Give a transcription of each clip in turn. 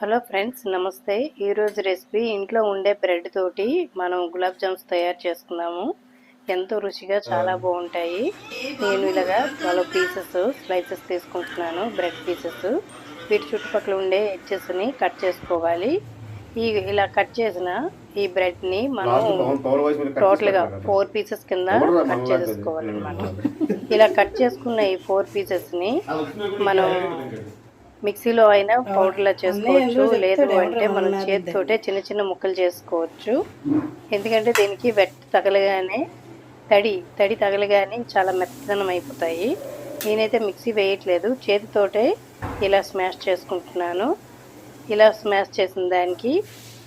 Hello friends నమస్తే. ఈరోజు recipe ఇంట్లో ఉండే బ్రెడ్ తోటి మనం గులాబ్ జామ్స్ తయారు చేసుకుందాము. ఎంతో రుచిగా చాలా బాగుంటాయి. నేను ఇలాగా ట్వెల్వ్ పీసెస్ స్లైసెస్ తీసుకుంటున్నాను బ్రెడ్ పీసెస్. వీటి చుట్టుపక్కల ఉండే ఎడ్జెస్ని కట్ చేసుకోవాలి. ఈ ఇలా కట్ చేసిన ఈ బ్రెడ్ని మనం టోటల్గా ఫోర్ పీసెస్ కింద కట్ చేసుకోవాలన్నమాట. ఇలా కట్ చేసుకున్న ఈ ఫోర్ పీసెస్ని మనం మిక్సీలో అయినా పౌడర్లా చేసుకోవచ్చు లేదు అంటే మనం చేతితోటే చిన్న చిన్న ముక్కలు చేసుకోవచ్చు. ఎందుకంటే దీనికి వెట్ తగలగానే తడి తడి తగలగానే చాలా మెత్తదనం అయిపోతాయి. నేనైతే మిక్సీ వేయట్లేదు చేతితోటే ఇలా స్మాష్ చేసుకుంటున్నాను. ఇలా స్మాష్ చేసిన దానికి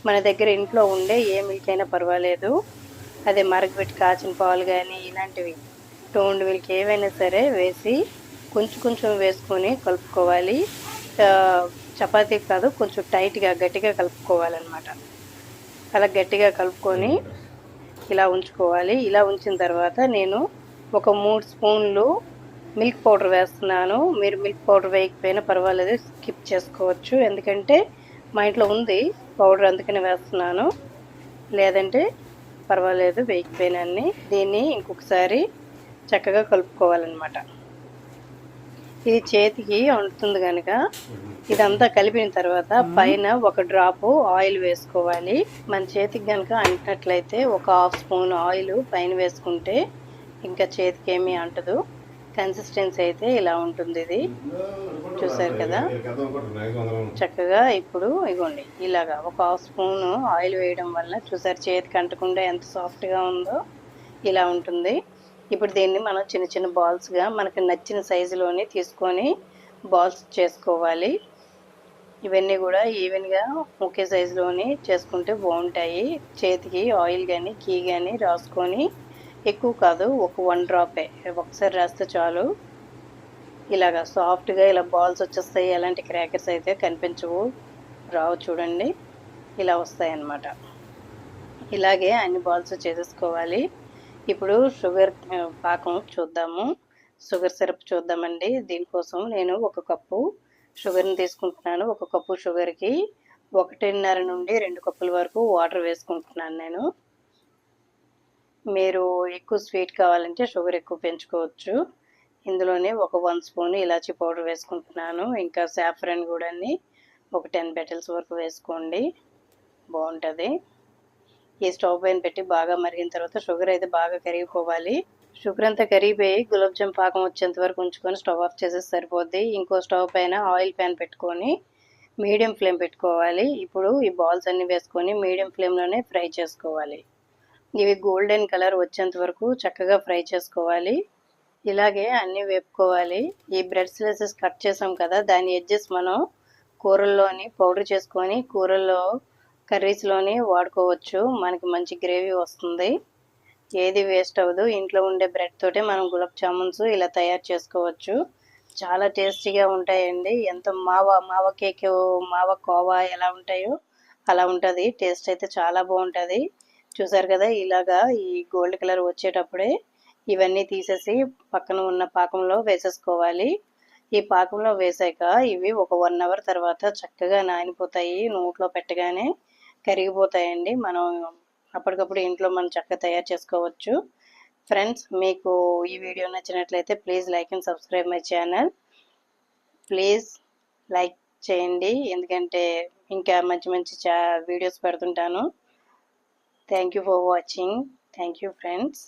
మన దగ్గర ఇంట్లో ఉండే ఏ మిల్క్ అయినా పర్వాలేదు. అదే మరగబెట్టి కాచిన పాలు కానీ ఇలాంటివి టోండ్ మిల్క్ ఏవైనా సరే వేసి కొంచెం కొంచెం వేసుకొని కలుపుకోవాలి. చపాతీ కాదు కొంచెం టైట్గా గట్టిగా కలుపుకోవాలన్నమాట. అలా గట్టిగా కలుపుకొని ఇలా ఉంచుకోవాలి. ఇలా ఉంచిన తర్వాత నేను ఒక మూడు స్పూన్లు మిల్క్ పౌడర్ వేస్తున్నాను. మీరు మిల్క్ పౌడర్ వేయకపోయినా పర్వాలేదు స్కిప్ చేసుకోవచ్చు. ఎందుకంటే మా ఇంట్లో ఉంది పౌడర్ అందుకని వేస్తున్నాను. లేదంటే పర్వాలేదు వేయకపోయినా దీన్ని ఇంకొకసారి చక్కగా కలుపుకోవాలన్నమాట. ఇది చేతికి వండుతుంది కనుక ఇదంతా కలిపిన తర్వాత పైన ఒక డ్రాప్ ఆయిల్ వేసుకోవాలి. మన చేతికి కనుక అంటినట్లయితే ఒక హాఫ్ స్పూన్ ఆయిల్ పైన వేసుకుంటే ఇంకా చేతికి ఏమీ అంటదు. కన్సిస్టెన్సీ అయితే ఇలా ఉంటుంది ఇది. చూసారు కదా? చక్కగా ఇప్పుడు ఇగోండి ఇలాగా ఒక హాఫ్ స్పూన్ ఆయిల్ వేయడం వల్ల చూసారు చేతికి అంటకుండా ఎంత సాఫ్ట్గా ఉందో ఇలా ఉంటుంది. ఇప్పుడు దీన్ని మనం చిన్న చిన్న బాల్స్గా మనకు నచ్చిన సైజులోని తీసుకొని బాల్స్ చేసుకోవాలి. ఇవన్నీ కూడా ఈవెన్గా ఒకే సైజులోని చేసుకుంటే బాగుంటాయి. చేతికి ఆయిల్ కానీ కీ కానీ రాసుకొని ఎక్కువ కాదు ఒక వన్ డ్రాపే ఒకసారి రాస్తే చాలు. ఇలాగా సాఫ్ట్గా ఇలా బాల్స్ వచ్చేస్తాయి. ఎలాంటి క్రాకర్స్ అయితే కనిపించవు. రావు చూడండి. ఇలా వస్తాయి అన్నమాట ఇలాగే అన్ని బాల్స్ చేసేసుకోవాలి. ఇప్పుడు షుగర్ పాకం చూద్దాము. షుగర్ సిరప్ చూద్దామండి. దీనికోసం నేను ఒక కప్పు షుగర్ని తీసుకుంటున్నాను. ఒక కప్పు షుగర్కి ఒకటిన్నర నుండి రెండు కప్పుల వరకు వాటర్ వేసుకుంటున్నాను నేను. మీరు ఎక్కువ స్వీట్ కావాలంటే షుగర్ ఎక్కువ పెంచుకోవచ్చు. ఇందులోనే ఒక వన్ స్పూన్ ఇలాచీ పౌడర్ వేసుకుంటున్నాను. ఇంకా సాఫ్రన్ కూడా ఒక టెన్ పెటల్స్ వరకు వేసుకోండి. బాగుంటుంది. ఈ స్టవ్ పైన పెట్టి బాగా మరిగిన తర్వాత షుగర్ అయితే బాగా కరిగిపోవాలి. షుగర్ అంతా కరిగిపోయి గులాబ్జామ్ పాకం వచ్చేంత వరకు ఉంచుకొని స్టవ్ ఆఫ్ చేసేసి సరిపోద్ది. ఇంకో స్టవ్ పైన ఆయిల్ ప్యాన్ పెట్టుకొని మీడియం ఫ్లేమ్ పెట్టుకోవాలి. ఇప్పుడు ఈ బాల్స్ అన్ని వేసుకొని మీడియం ఫ్లేమ్లోనే ఫ్రై చేసుకోవాలి. ఇవి గోల్డెన్ కలర్ వచ్చేంత వరకు చక్కగా ఫ్రై చేసుకోవాలి. ఇలాగే అన్నీ వేపుకోవాలి. ఈ బ్రెడ్ స్లైసెస్ కట్ చేసాం కదా దాని ఎడ్జెస్ మనం కూరల్లోని పౌడర్ చేసుకొని కూరల్లో కర్రీస్లోని వాడుకోవచ్చు. మనకి మంచి గ్రేవీ వస్తుంది. ఏది వేస్ట్ అవ్వదు. ఇంట్లో ఉండే బ్రెడ్ తోటే మనం గులాబ్ జామున్స్ ఇలా తయారు చేసుకోవచ్చు. చాలా టేస్టీగా ఉంటాయండి. ఎంత మావ మావ కేక్ మావ కోవా ఎలా ఉంటాయో అలా ఉంటుంది. టేస్ట్ అయితే చాలా బాగుంటుంది. చూసారు కదా ఇలాగా ఈ గోల్డ్ కలర్ వచ్చేటప్పుడే ఇవన్నీ తీసేసి పక్కన ఉన్న పాకంలో వేసేసుకోవాలి. ఈ పాకంలో వేసాక ఇవి ఒక వన్ అవర్ తర్వాత చక్కగా నానిపోతాయి నోట్లో పెట్టగానే. కరిగిపోతాయండి. మనం అప్పటికప్పుడు ఇంట్లో మనం చక్కగా తయారు చేసుకోవచ్చు. ఫ్రెండ్స్ మీకు ఈ వీడియో నచ్చినట్లయితే please like and subscribe my channel. Please like చేయండి. ఎందుకంటే ఇంకా మంచి మంచి చా videos పెడుతుంటాను. Thank you for watching. Thank you friends.